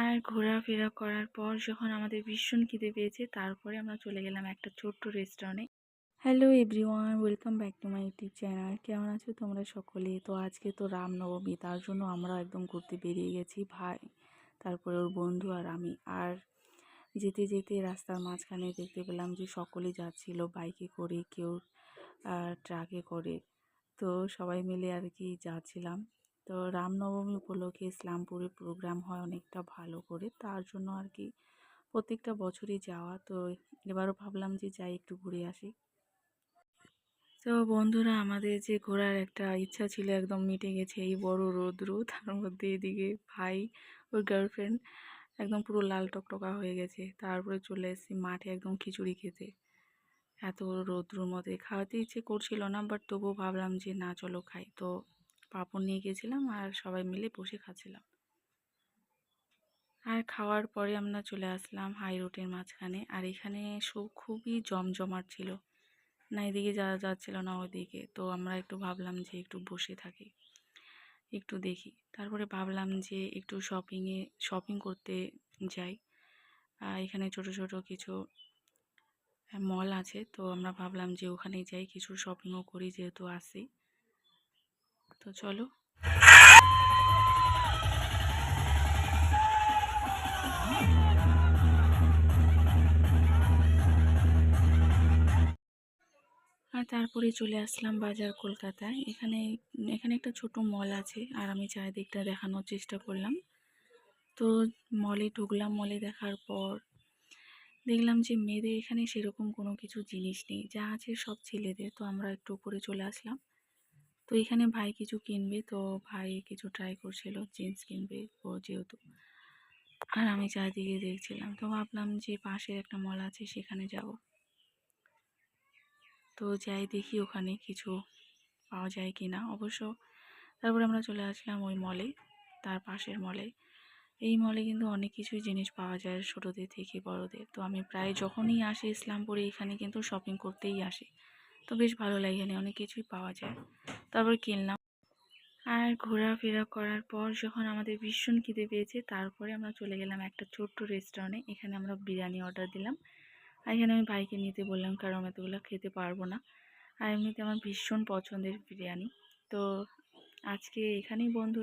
আর ঘোরাফেরা করার পর যখন আমাদের ভীষণ খিদে পেয়েছে, তারপরে আমরা চলে গেলাম একটা ছোট্ট রেস্টুরেন্টে hello everyone welcome back to my YouTube channel কেমন আছো তোমরা সকলে? তো আজকে তো রামনবমী, তার জন্য আমরা একদম ঘুরতে বেরিয়ে গেছি, ভাই, তারপরে ওর বন্ধু আর আমি। আর যেতে যেতে রাস্তার মাঝখানে দেখতে পেলাম যে সকলে যাচ্ছিল বাইকে করে, কেউ ট্রাকে করে। তো সবাই মিলে আর কি যাচ্ছিলাম। তো রামনবমী উপলক্ষে ইসলামপুরে প্রোগ্রাম হয় অনেকটা ভালো করে। তার জন্য আর কি প্রত্যেকটা বছরই যাওয়া। তো এবারও ভাবলাম যে যাই একটু ঘুরে আসি। তো বন্ধুরা, আমাদের যে ঘোরার একটা ইচ্ছা ছিল, একদম মিটে গেছে এই বড় রৌদ্র। তার মধ্যে এদিকে ভাই, ওর গার্লফ্রেন্ড একদম পুরো লাল টকটকা হয়ে গেছে। তারপরে চলে এসেছি মাঠে একদম খিচুড়ি খেতে। এত রৌদ্রর মধ্যে। খাওয়াতে ইচ্ছে করছিল না বাট তবুও ভাবলাম যে না, চলো খাই। তো পাঁপড় নিয়ে গেছিলাম আর সবাই মিলে বসে খাচ্ছিলাম। আর খাওয়ার পরে আমরা চলে আসলাম হাই রোডের মাঝখানে আর এখানে সব খুবই জমজমাট ছিল। না এদিকে যাওয়া যাচ্ছিল না ওদিকে তো আমরা একটু ভাবলাম যে একটু বসে থাকি, একটু দেখি। তারপরে ভাবলাম যে একটু শপিংয়ে শপিং করতে যাই। এখানে ছোট ছোট কিছু মল আছে। তো আমরা ভাবলাম যে ওখানে যাই, কিছু শপিংও করি যেহেতু আসি। তো চলো। আর তারপরে চলে আসলাম বাজার কলকাতায়। এখানে এখানে একটা ছোট মল আছে আর আমি চারিদিকটা দেখানোর চেষ্টা করলাম। তো মলে ঢুকলাম মলে দেখার পর দেখলাম যে মেয়েদের এখানে সেরকম কোনো কিছু জিনিস নেই। যা আছে সব ছেলেদের, তো আমরা একটু উপরে চলে আসলাম। তো এখানে ভাই কিছু কিনবে, তো ভাই কিছু ট্রাই করছিল জিন্স কিনবে ও যেহেতু। আর আমি চারিদিকে দেখছিলাম, তো ভাবলাম যে পাশে একটা মল আছে সেখানে যাব। তো যাই দেখি ওখানে কিছু পাওয়া যায় কি না অবশ্য তারপরে আমরা চলে আসলাম ওই মলে তার পাশের মলে এই মলে কিন্তু অনেক কিছুই জিনিস পাওয়া যায় ছোটোদের থেকে বড়দের। তো আমি প্রায় যখনই আসি ইসলামপুরে, এখানে কিন্তু শপিং করতেই আসি। তো বেশ ভালো লাগে এখানে, অনেক কিছুই পাওয়া যায়। তারপর কিনলাম। আর ঘোরাফেরা করার পর যখন আমাদের ভীষণ খিদে পেয়েছে, তারপরে আমরা চলে গেলাম একটা ছোট্ট রেস্টুরেন্টে এখানে আমরা বিরিয়ানি অর্ডার দিলাম। আর এখানে আমি ভাইকে নিতে বললাম, কারণ এতগুলো খেতে পারব না। আর এমনিতে আমার ভীষণ পছন্দের বিরিয়ানি। তো আজকে এখানেই বন্ধুরা।